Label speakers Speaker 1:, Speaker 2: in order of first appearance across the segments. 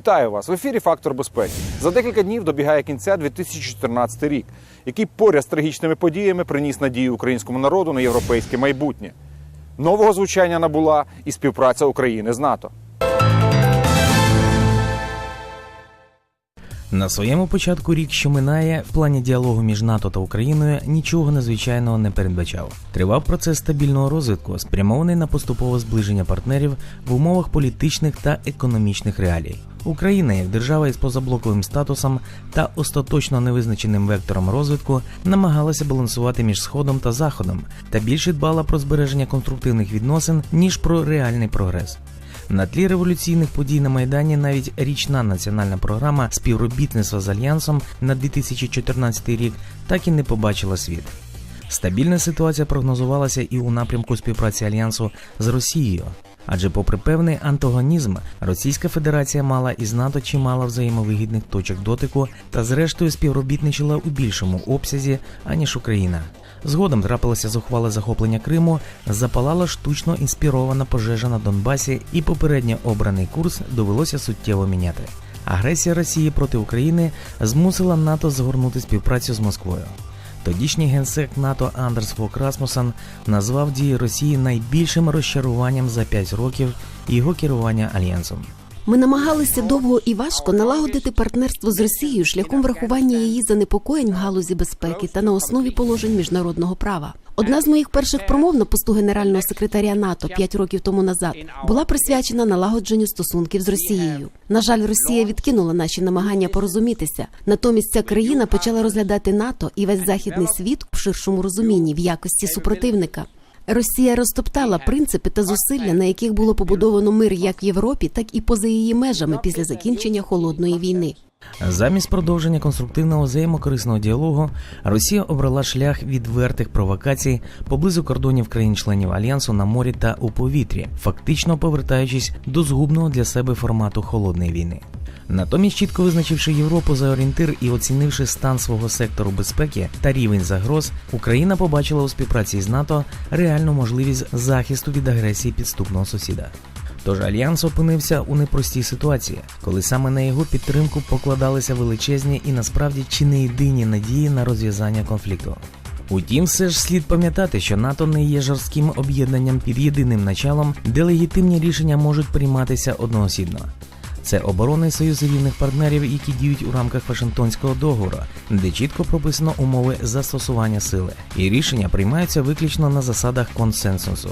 Speaker 1: Вітаю вас в ефірі Фактор безпеки. За декілька днів добігає кінця 2014 рік, який поряд з трагічними подіями приніс надію українському народу на європейське майбутнє. Нового звучання набула і співпраця України з НАТО.
Speaker 2: На своєму початку рік, що минає, в плані діалогу між НАТО та Україною нічого незвичайного не передбачав. Тривав процес стабільного розвитку, спрямований на поступове зближення партнерів в умовах політичних та економічних реалій. Україна, як держава із позаблоковим статусом та остаточно невизначеним вектором розвитку, намагалася балансувати між сходом та заходом та більше дбала про збереження конструктивних відносин ніж про реальний прогрес. На тлі революційних подій на майдані навіть річна національна програма співробітництва з альянсом на 2014 рік так і не побачила світ. Стабільна ситуація прогнозувалася і у напрямку співпраці альянсу з Росією. Адже, попри певний антагонізм, Російська Федерація мала із НАТО чимало взаємовигідних точок дотику та, зрештою, співробітничала у більшому обсязі аніж Україна. Згодом трапилося зухвале захоплення Криму, запалала штучно інспірована пожежа на Донбасі, і попередньо обраний курс довелося суттєво міняти. Агресія Росії проти України змусила НАТО згорнути співпрацю з Москвою. Тодішній генсек НАТО Андерс Фок Расмусен назвав дії Росії найбільшим розчаруванням за 5 років його керування альянсом.
Speaker 3: Ми намагалися довго і важко налагодити партнерство з Росією шляхом врахування її занепокоєнь в галузі безпеки та на основі положень міжнародного права. Одна з моїх перших промов на посту генерального секретаря НАТО п'ять років тому назад була присвячена налагодженню стосунків з Росією. На жаль, Росія відкинула наші намагання порозумітися. Натомість ця країна почала розглядати НАТО і весь західний світ в ширшому розумінні в якості супротивника. Росія розтоптала принципи та зусилля, на яких було побудовано мир як в Європі, так і поза її межами після закінчення холодної війни.
Speaker 2: Замість продовження конструктивного взаємокорисного діалогу Росія обрала шлях відвертих провокацій поблизу кордонів країн-членів альянсу на морі та у повітрі, фактично повертаючись до згубного для себе формату холодної війни. Натомість, чітко визначивши Європу за орієнтир і оцінивши стан свого сектору безпеки та рівень загроз, Україна побачила у співпраці з НАТО реальну можливість захисту від агресії підступного сусіда. Тож альянс опинився у непростій ситуації, коли саме на його підтримку покладалися величезні і насправді чи не єдині надії на розв'язання конфлікту. Утім, все ж слід пам'ятати, що НАТО не є жорстким об'єднанням під єдиним началом, де легітимні рішення можуть прийматися одноосібно. Це оборонний союз рівних партнерів, які діють у рамках Вашингтонського договору, де чітко прописано умови застосування сили, і рішення приймаються виключно на засадах консенсусу.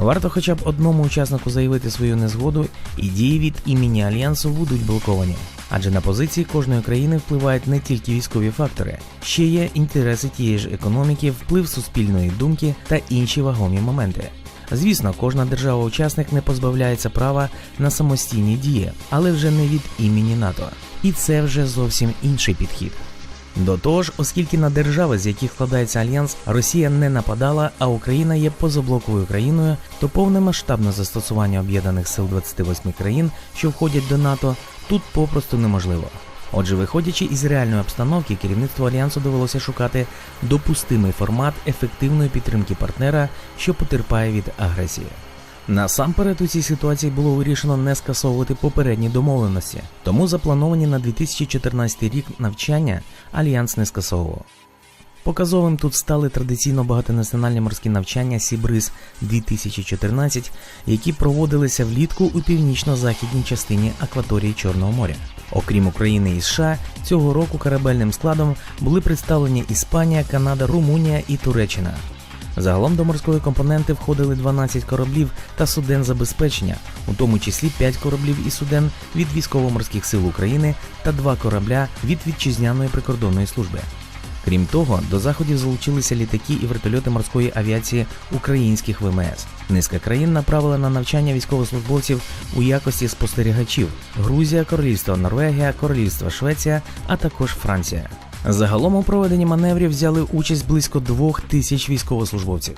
Speaker 2: Варто хоча б одному учаснику заявити свою незгоду, і дії від імені альянсу будуть блоковані. Адже на позиції кожної країни впливають не тільки військові фактори, ще є інтереси тієї ж економіки, вплив суспільної думки та інші вагомі моменти. Звісно, кожна держава-учасник не позбавляється права на самостійні дії, але вже не від імені НАТО. І це вже зовсім інший підхід. До того ж, оскільки на держави, з яких складається альянс, Росія не нападала, а Україна є позаблоковою країною, то повномасштабне застосування об'єднаних сил 28 країн, що входять до НАТО, тут попросту неможливо. Отже, виходячи із реальної обстановки, керівництву альянсу довелося шукати допустимий формат ефективної підтримки партнера, що потерпає від агресії. Насамперед у цій ситуації було вирішено не скасовувати попередні домовленості, тому заплановані на 2014 рік навчання альянс не скасовував. Показовим тут стали традиційно багатонаціональні морські навчання Сібриз 2014, які проводилися влітку у північно-західній частині акваторії Чорного моря. Окрім України і США, цього року корабельним складом були представлені Іспанія, Канада, Румунія і Туреччина. Загалом до морської компоненти входили 12 кораблів та суден забезпечення, у тому числі 5 кораблів і суден від військово-морських сил України та 2 корабля від вітчизняної прикордонної служби. Крім того, до заходів залучилися літаки і вертольоти морської авіації українських ВМС. Низка країн направила на навчання військовослужбовців у якості спостерігачів: Грузія, Королівство Норвегія, Королівство Швеція, а також Франція. Загалом у проведенні маневрів взяли участь близько двох тисяч військовослужбовців.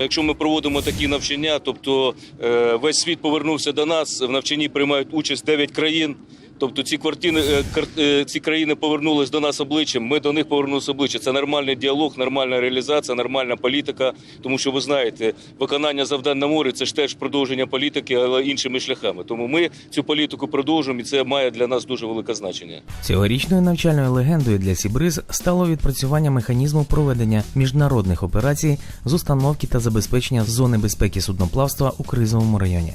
Speaker 4: Якщо ми проводимо такі навчання, тобто е, весь світ повернувся до нас. В навчанні приймають участь 9 країн. Тобто ці квартири, е, е, ці країни повернулись до нас обличчям. Ми до них повернулися обличчям. Це нормальний діалог, нормальна реалізація, нормальна політика. Тому що ви знаєте, виконання завдань на морі це ж теж продовження політики, але іншими шляхами. Тому ми цю політику продовжуємо, і це має для нас дуже велике значення.
Speaker 2: Цьогорічною навчальною легендою для Сібриз стало відпрацювання механізму проведення міжнародних операцій з установки та забезпечення зони безпеки судноплавства у кризовому районі.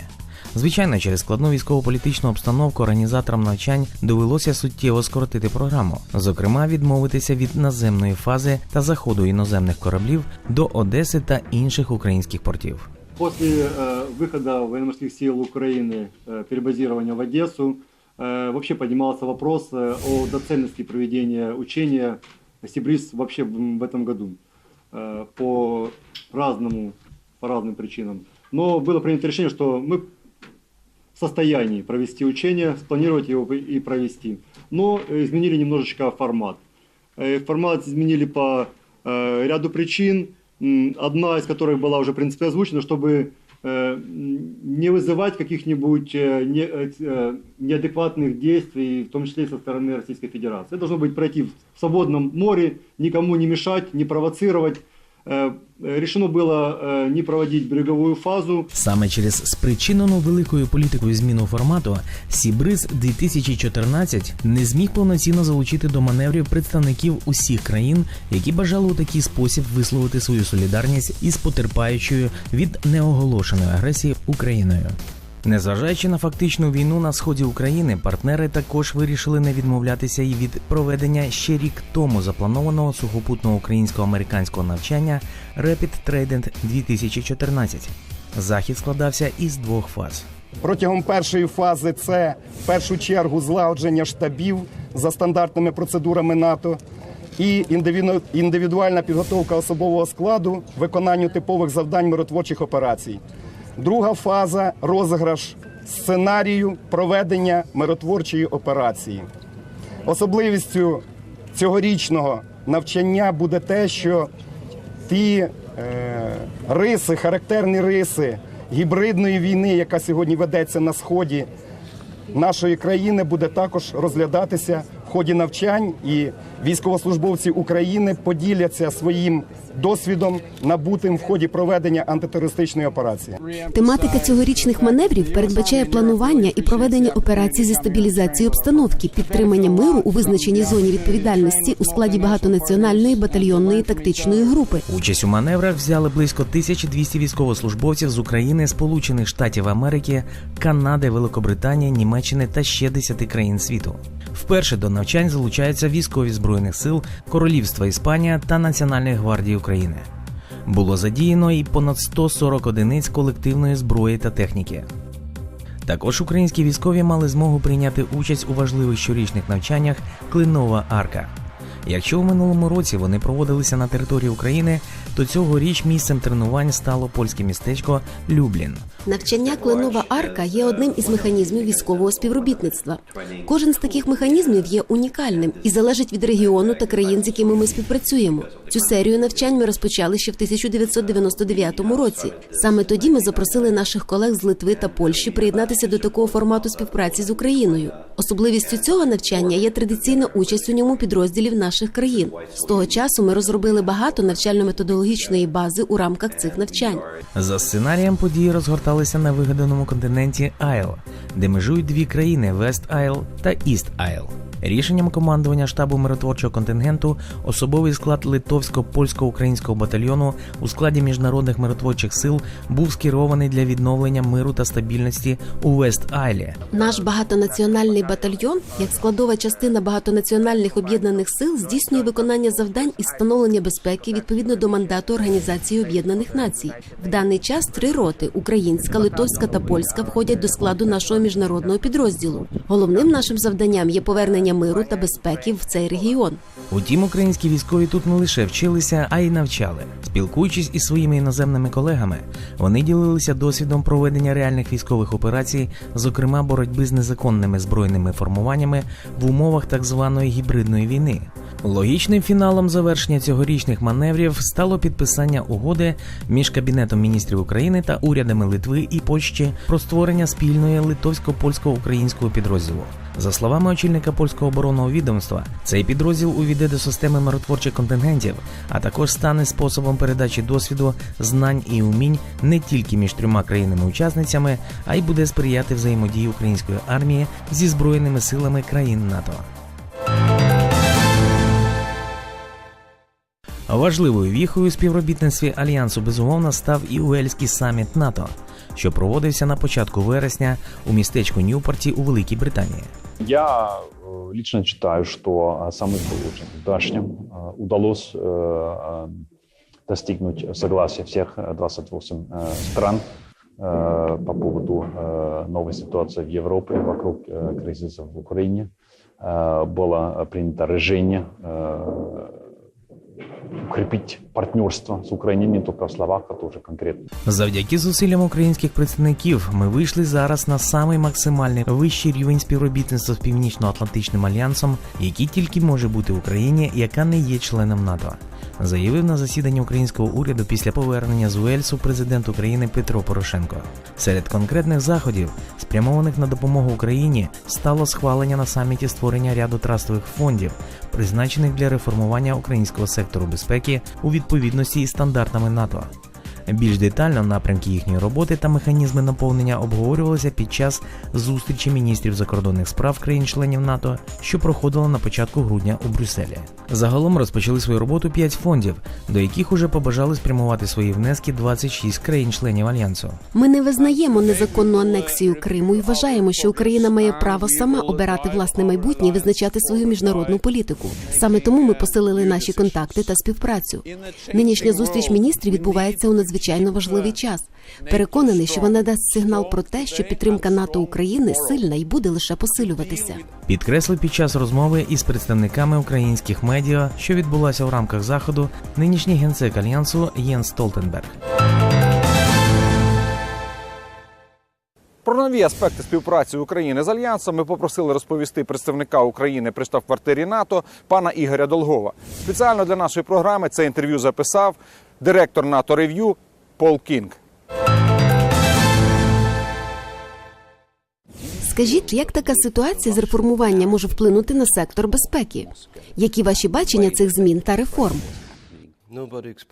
Speaker 2: Звичайно, через складну військово-політичну обстановку організаторам навчань довелося суттєво скоротити програму, зокрема відмовитися від наземної фази та заходу іноземних кораблів до Одеси та інших українських портів.
Speaker 5: После э, выхода военно-морских сил Украины, э, перебазирования в Одессу, э, вообще поднимался вопрос э, о доцельности проведения учения Сибриз вообще в в этом году э, по разному, по разным причинам. Но было принято решение, что мы в состоянии провести учение, спланировать его и провести. Но э, изменили немножечко формат. Э, Формат изменили по э, ряду причин, одна из которых была уже в принципе озвучена, чтобы не вызывать каких-нибудь не- неадекватных действий, в том числе и со стороны Российской Федерации. Это должно быть пройти в свободном море, никому не мешать, не провоцировать. Э, э, Решено было э, не проводить береговую фазу,
Speaker 2: Саме через спричинену великою політикою зміну формату Сібриз 2014 не зміг повноцінно залучити до маневрів представників усіх країн, які бажали у такий спосіб висловити свою солідарність із потерпаючою від неоголошеної агресії Україною. Незважаючи на фактичну війну на сході України, партнери також вирішили не відмовлятися і від проведення ще рік тому запланованого сухопутного українсько-американського навчання Rapid Trident 2014. Захід складався із двох фаз.
Speaker 6: Протягом першої фази це в першу чергу злагодження штабів за стандартними процедурами НАТО і індивідуальна підготовка особового складу виконанню типових завдань миротворчих операцій. Друга фаза розіграш сценарію проведення миротворчої операції. Особливістю цьогорічного навчання буде те, що ті е, риси, характерні риси гібридної війни, яка сьогодні ведеться на сході нашої країни, буде також розглядатися ході навчань, і військовослужбовці України поділяться своїм досвідом, набутим в ході проведення антитерористичної операції.
Speaker 3: Тематика цьогорічних маневрів передбачає планування і проведення операцій зі стабілізації обстановки, підтримання миру у визначеній зоні відповідальності у складі багатонаціональної батальйонної тактичної групи.
Speaker 2: Участь у маневрах взяли близько 1200 військовослужбовців з України, Сполучених Штатів Америки, Канади, Великобританії, Німеччини та ще 10 країн світу. Вперше до навчань залучаються військові збройних сил Королівства Іспанія та Національної гвардії України. Було задіяно і понад 140 одиниць колективної зброї та техніки. Також українські військові мали змогу прийняти участь у важливих щорічних навчаннях Клинова арка. Якщо у минулому році вони проводилися на території України, то цьогоріч місцем тренувань стало польське містечко Люблін.
Speaker 3: Навчання Кленова арка є одним із механізмів військового співробітництва. Кожен з таких механізмів є унікальним і залежить від регіону та країн, з якими ми співпрацюємо. Цю серію навчань ми розпочали ще в 1999 році. Саме тоді ми запросили наших колег з Литви та Польщі приєднатися до такого формату співпраці з Україною. Особливістю цього навчання є традиційна участь у ньому підрозділів наших країн. З того часу ми розробили багато навчально-методологічної бази у рамках цих навчань.
Speaker 2: За сценарієм події розгорталися на вигаданому континенті Айл, де межують дві країни Вест Айл та Іст Айл. Рішенням командування штабу миротворчого контингенту особовий склад литовсько-польсько-українського батальйону у складі міжнародних миротворчих сил був скерований для відновлення миру та стабільності у Вест Айлі.
Speaker 3: Наш багатонаціональний батальйон, як складова частина багатонаціональних об'єднаних сил, здійснює виконання завдань із встановлення безпеки відповідно до мандату Організації Об'єднаних Націй. В даний час три роти українська, литовська та польська входять до складу нашого міжнародного підрозділу. Головним нашим завданням є повернення миру та безпеки в цей регіон.
Speaker 2: Утім, українські військові тут не лише вчилися, а й навчали. Спілкуючись із своїми іноземними колегами, вони ділилися досвідом проведення реальних військових операцій, зокрема боротьби з незаконними збройними формуваннями в умовах так званої гібридної війни. Логічним фіналом завершення цьогорічних маневрів стало підписання угоди між Кабінетом міністрів України та урядами Литви і Польщі про створення спільної литовсько-польсько-українського підрозділу. За словами очільника польського оборонного відомства, цей підрозділ увійде до системи миротворчих контингентів, а також стане способом передачі досвіду, знань і умінь не тільки між трьома країнами-учасницями, а й буде сприяти взаємодії української армії зі збройними силами країн НАТО. Важливою віхою у співробітництві альянсу безумовно став і Уельський саміт НАТО, що проводився на початку вересня у містечку Ньюпорті у Великій Британії.
Speaker 7: Я э, лично считаю, что э, саммит был очень удачным. Э, Удалось э, э, достигнуть согласия всех э, 28 э, стран э, по поводу э, новой ситуации в Европе вокруг э, кризиса в Украине. Э, Было принято решение укрепить партнерство з Україною не тільки в словах, а тоже конкретно.
Speaker 2: Завдяки зусиллям українських представників ми вийшли зараз на самий максимальний вищий рівень співробітництва з Північно-Атлантичним альянсом, який тільки може бути в Україні, яка не є членом НАТО. Заявив на засіданні українського уряду після повернення з Уельсу президент України Петро Порошенко. Серед конкретних заходів, спрямованих на допомогу Україні, стало схвалення на саміті створення ряду трастових фондів, призначених для реформування українського сектору безпеки у відповідності із стандартами НАТО. Більш детально напрямки їхньої роботи та механізми наповнення обговорювалися під час зустрічі міністрів закордонних справ країн-членів НАТО, що проходила на початку грудня у Брюсселі. Загалом розпочали свою роботу 5 фондів, до яких уже побажали спрямувати свої внески 26 країн-членів альянсу.
Speaker 3: Ми не визнаємо незаконну анексію Криму і вважаємо, що Україна має право сама обирати власне майбутнє і визначати свою міжнародну політику. Саме тому ми посилили наші контакти та співпрацю. Нинішня зустріч міністрів відбувається у надзвичайно важливий час. Переконаний, що вона дасть сигнал про те, що підтримка НАТО України сильна і буде лише посилюватися.
Speaker 2: Підкреслив під час розмови із представниками українських медіа, що відбулася в рамках заходу, нинішній генсек альянсу Єнс Столтенберг.
Speaker 1: Про нові аспекти співпраці України з альянсом ми попросили розповісти представника України при штаб-квартирі НАТО пана Ігоря Долгова. Спеціально для нашої програми це інтерв'ю записав директор НАТО Рев'ю Пол Кінг.
Speaker 3: Скажіть, як така ситуація з реформування може вплинути на сектор безпеки? Які ваші бачення цих змін та реформ?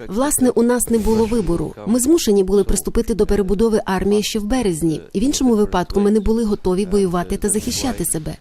Speaker 3: Власне, у нас не було вибору. Ми змушені були приступити до перебудови армії ще в березні, в іншому випадку ми не були готові воювати та захищати себе.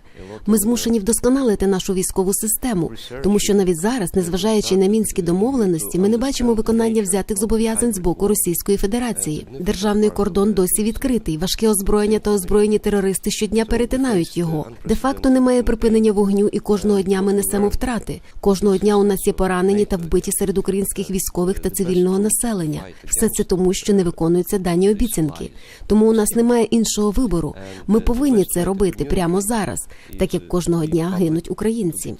Speaker 3: Ми змушені вдосконалити нашу військову систему, тому що навіть зараз, незважаючи на мінські домовленості, ми не бачимо виконання взятих зобов'язань з боку Російської Федерації. Державний кордон досі відкритий. Важке озброєння та озброєні терористи щодня перетинають його. Де факто немає припинення вогню, і кожного дня ми несемо втрати. Кожного дня у нас є поранені та вбиті серед українських військових та цивільного населення. Все це тому, що не виконуються дані обіцянки. Тому у нас немає іншого вибору. Ми повинні це робити прямо зараз, так як кожного дня гинуть українці.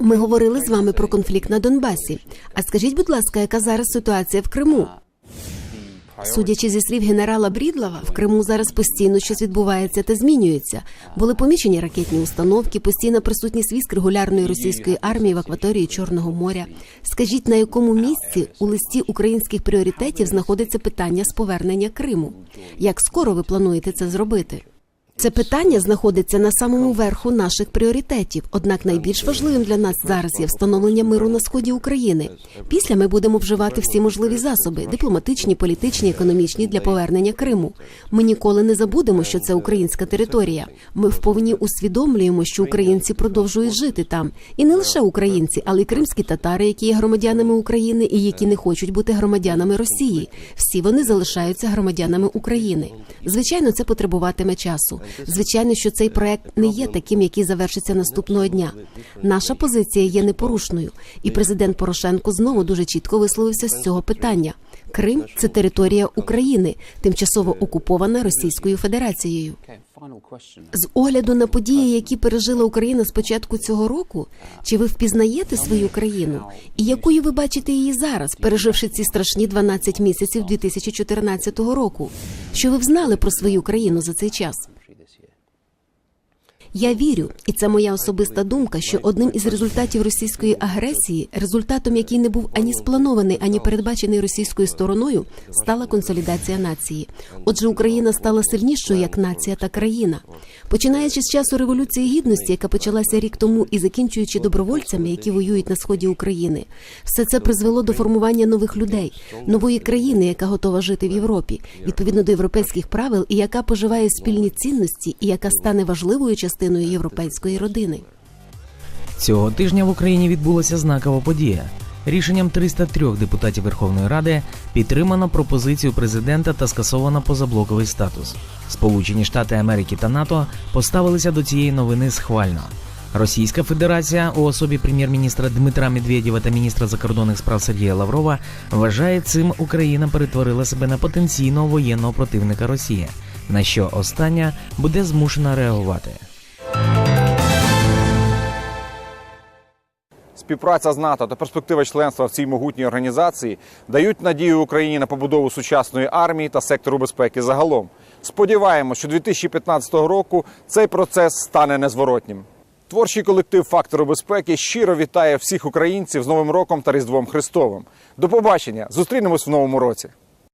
Speaker 3: Ми говорили з вами про конфлікт на Донбасі. А скажіть, будь ласка, яка зараз ситуація в Криму? Судячи зі слів генерала Брідлава, в Криму зараз постійно щось відбувається та змінюється. Були помічені ракетні установки, постійна присутність військ регулярної російської армії в акваторії Чорного моря. Скажіть, на якому місці у листі українських пріоритетів знаходиться питання з повернення Криму? Як скоро ви плануєте це зробити? Це питання знаходиться на самому верху наших пріоритетів. Однак найбільш важливим для нас зараз є встановлення миру на сході України. Після ми будемо вживати всі можливі засоби дипломатичні, політичні, економічні для повернення Криму. Ми ніколи не забудемо, що це українська територія. Ми вповні усвідомлюємо, що українці продовжують жити там, і не лише українці, але й кримські татари, які є громадянами України і які не хочуть бути громадянами Росії. Всі вони залишаються громадянами України. Звичайно, це потребуватиме часу. Звичайно, що цей проект не є таким, який завершиться наступного дня. Наша позиція є непорушною, і президент Порошенко знову дуже чітко висловився з цього питання. Крим це територія України, тимчасово окупована Російською Федерацією. З огляду на події, які пережила Україна з початку цього року, чи ви впізнаєте свою країну? І якою ви бачите її зараз, переживши ці страшні 12 місяців 2014 року? Що ви взнали про свою країну за цей час? Я вірю, і це моя особиста думка, що одним із результатів російської агресії, результатом, який не був ані спланований, ані передбачений російською стороною, стала консолідація нації. Отже, Україна стала сильнішою як нація та країна. Починаючи з часу революції гідності, яка почалася рік тому, і закінчуючи добровольцями, які воюють на сході України, все це призвело до формування нових людей, нової країни, яка готова жити в Європі, відповідно до європейських правил, і яка поживає спільні цінності, і яка стане важливою частиною європейської родини.
Speaker 2: Цього тижня в Україні відбулася знакова подія. Рішенням 303 депутатів Верховної Ради підтримано пропозицію президента та скасовано позаблоковий статус. Сполучені Штати Америки та НАТО поставилися до цієї новини схвально. Російська Федерація у особі прем'єр-міністра Дмитра Медведєва та міністра закордонних справ Сергія Лаврова вважає, цим Україна перетворила себе на потенційного воєнного противника Росії, на що остання буде змушена реагувати.
Speaker 1: Співпраця з НАТО та перспектива членства в цій могутній організації дають надію Україні на побудову сучасної армії та сектору безпеки загалом. Сподіваємось, що 2015 року цей процес стане незворотнім. Творчий колектив фактору безпеки щиро вітає всіх українців з Новим роком та Різдвом Христовим. До побачення! Зустрінемось в новому році.